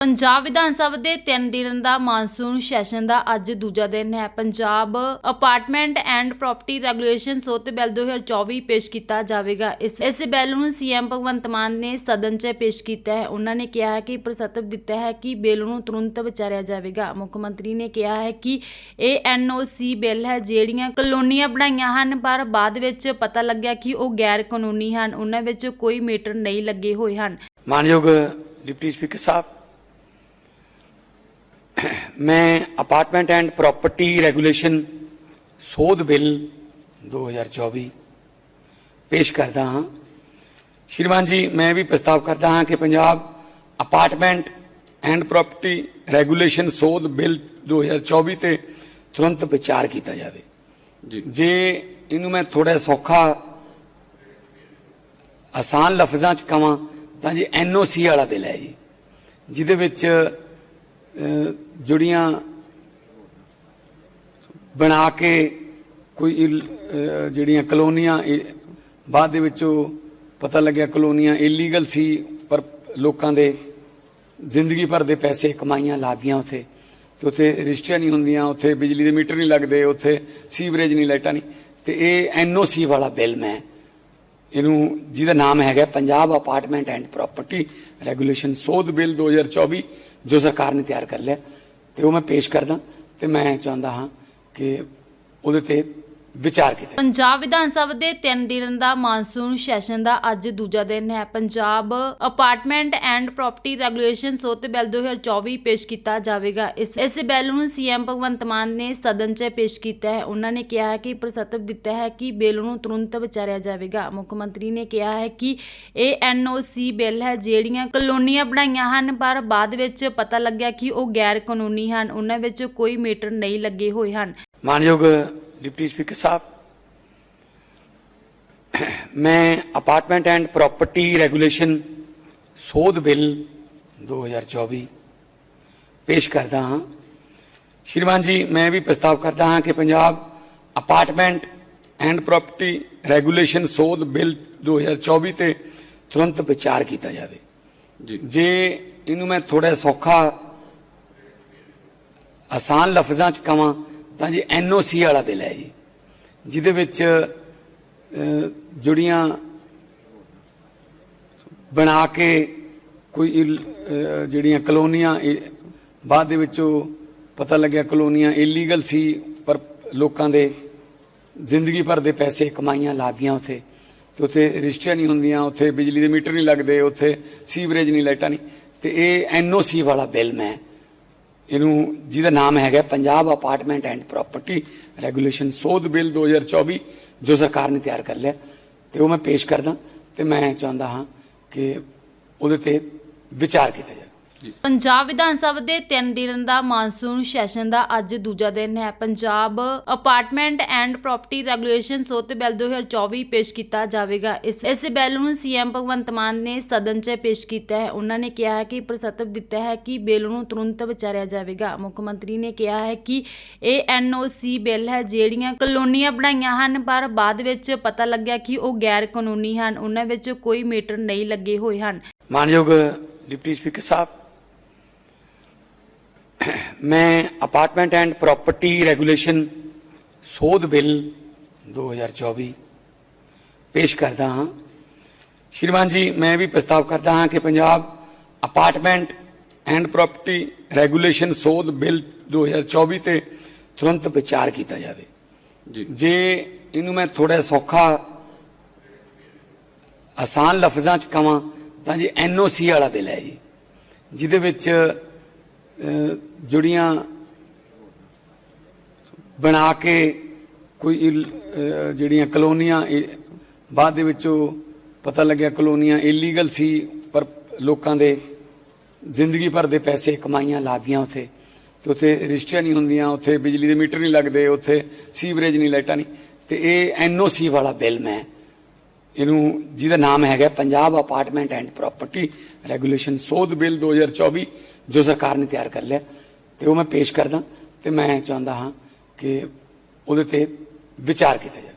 ਪੰਜਾਬ ਵਿਧਾਨ ਸਭਾ ਦੇ 3 ਦਿਨ ਦਾ monsoon session ਦਾ ਅੱਜ ਦੂਜਾ ਦਿਨ ਹੈ। Punjab apartment and property regulation ਸੋਧ ਬਿੱਲ 2024 ਪੇਸ਼ ਕੀਤਾ ਜਾਵੇਗਾ। ਇਸ ਇਸ ਬਿੱਲ ਨੂੰ ਸੀਐਮ ਭਗਵੰਤ ਮਾਨ ਨੇ ਸਦਨ 'ਚ ਪੇਸ਼ ਕੀਤਾ ਹੈ। ਉਹਨਾਂ ਨੇ ਕਿਹਾ ਹੈ ਕਿ ਪ੍ਰਸਤਾਵ ਦਿੱਤਾ ਹੈ ਕਿ ਬਿੱਲ ਨੂੰ ਤੁਰੰਤ ਵਿਚਾਰਿਆ ਜਾਵੇਗਾ। ਮੁੱਖ ਮੰਤਰੀ ਨੇ ਕਿਹਾ ਹੈ ਕਿ ਇਹ ਐਨਓਸੀ ਬਿੱਲ ਹੈ, ਜਿਹੜੀਆਂ ਕਲੋਨੀਆਂ ਬਣਾਈਆਂ ਹਨ, ਪਰ ਬਾਅਦ ਵਿੱਚ ਪਤਾ ਲੱਗਿਆ ਕਿ ਉਹ ਗੈਰ ਕਾਨੂੰਨੀ ਹਨ। ਉਹਨਾਂ ਵਿੱਚ ਕੋਈ ਮੀਟਰ ਨਹੀਂ ਲੱਗੇ ਹੋਏ ਹਨ। ਮਾਨਯੋਗ ਡਿਪਟੀ ਸਪੀਕਰ ਸਾਹਿਬ ਮੈਂ ਅਪਾਰਟਮੈਂਟ ਐਂਡ ਪ੍ਰਾਪਰਟੀ ਰੈਗੂਲੇਸ਼ਨ ਸੋਧ ਬਿੱਲ 2024 ਪੇਸ਼ ਕਰਦਾ ਹਾਂ। ਸ਼੍ਰੀਮਾਨ ਜੀ ਮੈਂ ਵੀ ਪ੍ਰਸਤਾਵ ਕਰਦਾ ਹਾਂ ਕਿ Punjab apartment and property regulation ਸੋਧ ਬਿੱਲ 2024 ਤੇ ਤੁਰੰਤ ਵਿਚਾਰ ਕੀਤਾ ਜਾਵੇ। ਜੀ। ਜੇ ਇਹਨੂੰ ਮੈਂ ਥੋੜਾ ਸੌਖਾ ਆਸਾਨ ਲਫ਼ਜ਼ਾਂ ਚ ਕਵਾਂ ਤਾਂ ਜੀ ਐਨਓਸੀ ਵਾਲਾ ਬਿੱਲ ਹੈ ਜੀ ਜਿਹਦੇ ਵਿੱਚ ਜੁੜੀਆਂ ਬਣਾ ਕੇ ਕੋਈ ਜਿਹੜੀਆਂ ਕਲੋਨੀਆਂ ਬਾਅਦ ਦੇ ਵਿੱਚੋਂ ਪਤਾ ਲੱਗਿਆ ਕਲੋਨੀਆਂ ਇਲੀਗਲ ਸੀ, ਪਰ ਲੋਕਾਂ ਦੇ ਜ਼ਿੰਦਗੀ ਭਰ ਦੇ ਪੈਸੇ ਕਮਾਈਆਂ ਲੱਗ ਗਈਆਂ ਉੱਥੇ। ਤੇ ਉੱਥੇ ਰਜਿਸਟਰੀਆਂ ਨਹੀਂ ਹੁੰਦੀਆਂ, ਉੱਥੇ ਬਿਜਲੀ ਦੇ ਮੀਟਰ ਨਹੀਂ ਲੱਗਦੇ, ਉੱਥੇ ਸੀਵਰੇਜ ਨਹੀਂ, ਲਾਈਟਾਂ ਨਹੀਂ। ਤੇ ਇਹ ਐਨਓਸੀ ਵਾਲਾ ਬਿੱਲ ਮੈਂ ਇਹਨੂੰ, ਜਿਹਦਾ ਨਾਮ ਹੈਗਾ Punjab apartment and property regulation ਸੋਧ ਬਿੱਲ 2024 ਜੋ ਸਰਕਾਰ ਨੇ ਤਿਆਰ ਕਰ ਲਿਆ। ਤੇ ਉਹ ਮੈਂ ਪੇਸ਼ ਕਰਦਾ ਤੇ ਮੈਂ ਚਾਹੁੰਦਾ ਹਾਂ ਕਿ ਉਹਦੇ ਤੇ ਵਿਚਾਰ ਕੀਤਾ। ਪੰਜਾਬ ਵਿਧਾਨ ਸਭਾ ਦੇ 3 ਦਿਨ ਦਾ ਮਾਨਸੂਨ ਸੈਸ਼ਨ ਦਾ ਅੱਜ ਦੂਜਾ ਦਿਨ ਹੈ। Punjab apartment and property regulation ਸੋਧ ਬਿੱਲ 2024 ਪੇਸ਼ ਕੀਤਾ ਜਾਵੇਗਾ। ਇਸ ਇਸ ਬਿੱਲ ਨੂੰ ਸੀਐਮ ਭਗਵੰਤ ਮਾਨ ਨੇ ਸਦਨ 'ਚ ਪੇਸ਼ ਕੀਤਾ ਹੈ। ਉਹਨਾਂ ਨੇ ਕਿਹਾ ਹੈ ਕਿ ਪ੍ਰਸਤਾਵ ਦਿੱਤਾ ਹੈ ਕਿ ਬਿੱਲ ਨੂੰ ਤੁਰੰਤ ਵਿਚਾਰਿਆ ਜਾਵੇਗਾ। ਮੁੱਖ ਮੰਤਰੀ ਨੇ ਕਿਹਾ ਹੈ ਕਿ ਇਹ ਐਨਓਸੀ ਬਿੱਲ ਹੈ ਜਿਹੜੀਆਂ ਕਲੋਨੀਆਂ ਬਣਾਈਆਂ ਹਨ ਪਰ ਬਾਅਦ ਵਿੱਚ ਪਤਾ ਲੱਗਿਆ ਕਿ ਉਹ ਗੈਰ ਕਾਨੂੰਨੀ ਹਨ। ਉਹਨਾਂ ਵਿੱਚ ਕੋਈ ਮੀਟਰ ਨਹੀਂ ਲੱਗੇ ਹੋਏ ਹਨ। ਮਾਨਯੋਗ ਡਿਪਟੀ ਸਪੀਕਰ ਸਾਹਿਬ ਮੈਂ ਅਪਾਰਟਮੈਂਟ ਐਂਡ ਪ੍ਰਾਪਰਟੀ ਰੈਗੂਲੇਸ਼ਨ ਸੋਧ ਬਿੱਲ 2024 ਪੇਸ਼ ਕਰਦਾ ਹਾਂ ਸ਼੍ਰੀਮਾਨ ਜੀ ਮੈਂ ਵੀ ਪ੍ਰਸਤਾਵ ਕਰਦਾ ਹਾਂ ਕਿ Punjab apartment and property regulation ਸੋਧ ਬਿੱਲ 2024 ਤੇ ਤੁਰੰਤ ਵਿਚਾਰ ਕੀਤਾ ਜਾਵੇ ਜੀ ਜੇ ਇਹਨੂੰ ਮੈਂ ਥੋੜਾ ਸੌਖਾ ਆਸਾਨ ਲਫ਼ਜ਼ਾਂ ਚ ਕਵਾਂ ਤਾਂ ਜੀ ਐਨਓਸੀ ਵਾਲਾ ਬਿੱਲ ਹੈ ਜੀ, ਜਿਹਦੇ ਵਿੱਚ ਜੁੜੀਆਂ ਬਣਾ ਕੇ ਕੋਈ ਇਲ- ਜਿਹੜੀਆਂ ਕਲੋਨੀਆਂ ਬਾਅਦ ਦੇ ਵਿੱਚੋਂ ਪਤਾ ਲੱਗਿਆ ਕਲੋਨੀਆਂ ਇਲੀਗਲ ਸੀ, ਪਰ ਲੋਕਾਂ ਦੇ ਜ਼ਿੰਦਗੀ ਭਰ ਦੇ ਪੈਸੇ ਕਮਾਈਆਂ ਲੱਗ ਗਈਆਂ ਉੱਥੇ। ਤੇ ਉੱਥੇ ਰਜਿਸਟਰੀਆਂ ਨਹੀਂ ਹੁੰਦੀਆਂ, ਉੱਥੇ ਬਿਜਲੀ ਦੇ ਮੀਟਰ ਨਹੀਂ ਲੱਗਦੇ, ਉੱਥੇ ਸੀਵਰੇਜ ਨਹੀਂ, ਲਾਈਟਾਂ ਨਹੀਂ। ਤੇ ਇਹ ਐਨਓਸੀ ਵਾਲਾ ਬਿੱਲ ਮੈਂ ਇਹਨੂੰ ਜਿਹਦਾ ਨਾਮ ਹੈਗਾ Punjab apartment and property regulation ਸੋਧ ਬਿੱਲ 2024 ਜੋ ਸਰਕਾਰ ਨੇ ਤਿਆਰ ਕਰ ਲਿਆ। ਤੇ ਉਹ ਮੈਂ ਪੇਸ਼ ਕਰਦਾ ਤੇ ਮੈਂ ਚਾਹੁੰਦਾ ਹਾਂ ਕਿ ਉਹਦੇ ਤੇ ਵਿਚਾਰ ਕੀਤਾ ਜਾਵੇ ਪੰਜਾਬ ਵਿਧਾਨ ਸਭਾ ਦੇ 3 ਦਿਨ ਦਾ ਮਾਨਸੂਨ ਸੈਸ਼ਨ ਦਾ ਅੱਜ ਦੂਜਾ ਦਿਨ ਹੈ। Punjab apartment and property regulation ਸੋਧ ਬਿੱਲ 2024 ਪੇਸ਼ ਕੀਤਾ ਜਾਵੇਗਾ। ਇਸ ਇਸ ਬਿੱਲ ਨੂੰ ਸੀਐਮ ਭਗਵੰਤ ਮਾਨ ਨੇ ਸਦਨ 'ਚ ਪੇਸ਼ ਕੀਤਾ ਹੈ। ਉਹਨਾਂ ਨੇ ਕਿਹਾ ਹੈ ਕਿ ਪ੍ਰਸਤਾਵ ਦਿੱਤਾ ਹੈ ਕਿ ਬਿੱਲ ਨੂੰ ਤੁਰੰਤ ਵਿਚਾਰਿਆ ਜਾਵੇਗਾ। ਮੁੱਖ ਮੰਤਰੀ ਨੇ ਕਿਹਾ ਹੈ ਕਿ ਇਹ ਐਨਓਸੀ ਬਿੱਲ ਹੈ ਜਿਹੜੀਆਂ ਕਲੋਨੀਆਂ ਬਣਾਈਆਂ ਹਨ ਪਰ ਬਾਅਦ ਵਿੱਚ ਪਤਾ ਲੱਗਿਆ ਕਿ ਉਹ ਗੈਰ ਕਾਨੂੰਨੀ ਹਨ। ਉਹਨਾਂ ਵਿੱਚ ਕੋਈ ਮੀਟਰ ਨਹੀਂ ਲੱਗੇ ਹੋਏ ਹਨ। ਮਾਨਯੋਗ ਡਿਪਟੀ ਸਪੀਕਰ ਸਾਹਿਬ ਮੈਂ ਅਪਾਰਟਮੈਂਟ ਐਂਡ ਪ੍ਰਾਪਰਟੀ ਰੈਗੂਲੇਸ਼ਨ ਸੋਧ ਬਿੱਲ 2024 ਪੇਸ਼ ਕਰਦਾ ਹਾਂ। ਸ਼੍ਰੀਮਾਨ ਜੀ ਮੈਂ ਵੀ ਪ੍ਰਸਤਾਵ ਕਰਦਾ ਹਾਂ ਕਿ Punjab apartment and property regulation ਸੋਧ ਬਿੱਲ 2024 ਤੇ ਤੁਰੰਤ ਵਿਚਾਰ ਕੀਤਾ ਜਾਵੇ। ਜੀ। ਜੇ ਇਹਨੂੰ ਮੈਂ ਥੋੜਾ ਸੌਖਾ ਆਸਾਨ ਲਫ਼ਜ਼ਾਂ ਚ ਕਵਾਂ ਤਾਂ ਜੀ ਐਨਓਸੀ ਵਾਲਾ ਬਿੱਲ ਹੈ ਜੀ ਜਿਹਦੇ ਵਿੱਚ ਜੁੜੀਆਂ ਬਣਾ ਕੇ ਕੋਈ ਜਿਹੜੀਆਂ ਕਲੋਨੀਆਂ ਬਾਅਦ ਦੇ ਵਿੱਚੋਂ ਪਤਾ ਲੱਗਿਆ ਕਲੋਨੀਆਂ ਇਲੀਗਲ ਸੀ, ਪਰ ਲੋਕਾਂ ਦੇ ਜ਼ਿੰਦਗੀ ਭਰ ਦੇ ਪੈਸੇ ਕਮਾਈਆਂ ਲੱਗ ਗਈਆਂ ਉੱਥੇ। ਤੇ ਉੱਥੇ ਰਜਿਸਟਰੀਆਂ ਨਹੀਂ ਹੁੰਦੀਆਂ, ਉੱਥੇ ਬਿਜਲੀ ਦੇ ਮੀਟਰ ਨਹੀਂ ਲੱਗਦੇ, ਉੱਥੇ ਸੀਵਰੇਜ ਨਹੀਂ, ਲਾਈਟਾਂ ਨਹੀਂ। ਤੇ ਇਹ ਐਨਓਸੀ ਵਾਲਾ ਬਿੱਲ ਮੈਂ ਇਹਨੂੰ, ਜਿਹਦਾ ਨਾਮ ਹੈਗਾ Punjab apartment and property regulation ਸੋਧ ਬਿੱਲ 2024 ਜੋ ਸਰਕਾਰ ਨੇ ਤਿਆਰ ਕਰ ਲਿਆ। ਤੇ ਉਹ ਮੈਂ ਪੇਸ਼ ਕਰਦਾ ਤੇ ਮੈਂ ਚਾਹੁੰਦਾ ਹਾਂ ਕਿ ਉਹਦੇ ਤੇ ਵਿਚਾਰ ਕੀਤਾ ਜਾਵੇ